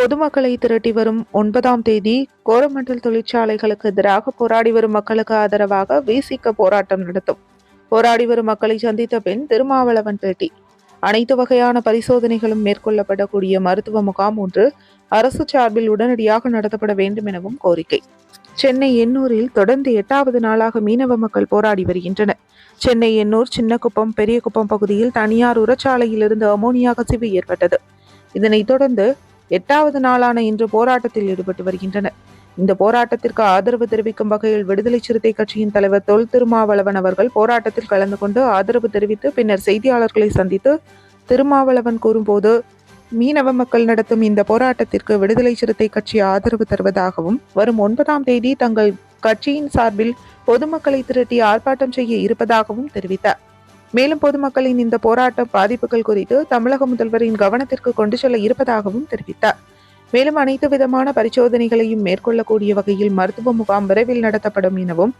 பொதுமக்களை திரட்டி வரும் ஒன்பதாம் தேதி கோரமண்டல் தொழிற்சாலைகளுக்கு எதிராக போராடி வரும் மக்களுக்கு ஆதரவாக விசிக்க போராட்டம் நடத்தும். போராடி வரும் மக்களை சந்தித்த பின் திருமாவளவன் பேட்டி. அனைத்து வகையான பரிசோதனைகளும் மேற்கொள்ளப்படக்கூடிய மருத்துவ முகாம் ஒன்று அரசு சார்பில் உடனடியாக நடத்தப்பட வேண்டும் எனவும் கோரிக்கை. சென்னை எண்ணூரில் தொடர்ந்து எட்டாவது நாளாக மீனவ மக்கள் போராடி வருகின்றனர். சென்னை எண்ணூர் சின்னக்குப்பம் பெரியகுப்பம் பகுதியில் தனியார் உரச்சாலையிலிருந்து அமோனியா கசிவு ஏற்பட்டது. இதனைத் தொடர்ந்து எட்டாவது நாளான இன்று போராட்டத்தில் ஈடுபட்டு வருகின்றனர். இந்த போராட்டத்திற்கு ஆதரவு தெரிவிக்கும் வகையில் விடுதலை சிறுத்தை கட்சியின் தலைவர் தொல் திருமாவளவன் அவர்கள் போராட்டத்தில் கலந்து கொண்டு ஆதரவு தெரிவித்து பின்னர் செய்தியாளர்களை சந்தித்து திருமாவளவன் கூறும்போது மீனவ மக்கள் நடத்தும் இந்த போராட்டத்திற்கு விடுதலை சிறுத்தை கட்சி ஆதரவு தருவதாகவும் வரும் ஒன்பதாம் தேதி தங்கள் கட்சியின் சார்பில் பொதுமக்களை திரட்டி ஆர்ப்பாட்டம் செய்ய இருப்பதாகவும் தெரிவித்தார். மேலும் பொதுமக்களின் இந்த போராட்ட பாதிப்புகள் குறித்து தமிழக முதல்வரின் கவனத்திற்கு கொண்டு செல்ல இருப்பதாகவும் தெரிவித்தார். மேலும் அனைத்து விதமான பரிசோதனைகளையும் மேற்கொள்ளக்கூடிய வகையில் மருத்துவ முகாம் விரைவில் நடத்தப்படும் எனவும்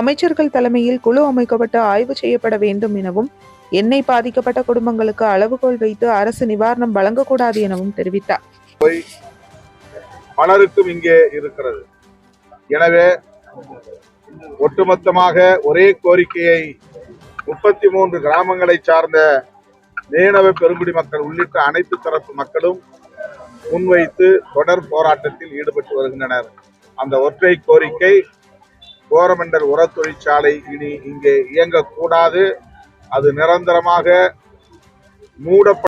அமைச்சர்கள் தலைமையில் குழு அமைக்கப்பட்டு ஆய்வு செய்யப்பட வேண்டும் எனவும் எண்ணெய் பாதிக்கப்பட்ட குடும்பங்களுக்கு அளவுகோல் வைத்து அரசு நிவாரணம் வழங்கக்கூடாது எனவும் தெரிவித்தார். பலருக்கும் இங்கே இருக்கிறது. எனவே ஒட்டுமொத்தமாக ஒரே கோரிக்கையை முப்பத்தி மூன்று கிராமங்களை சார்ந்த மீனவ பெருங்குடி மக்கள் உள்ளிட்ட அனைத்து தரப்பு மக்களும் முன்வைத்து தொடர் போராட்டத்தில் ஈடுபட்டு வருகின்றனர். அந்த ஒற்றை கோரிக்கை கோரமண்டல் உர தொழிற்சாலை இனி இங்கே இயங்கக்கூடாது. அது நிரந்தரமாக மூடப்பட்ட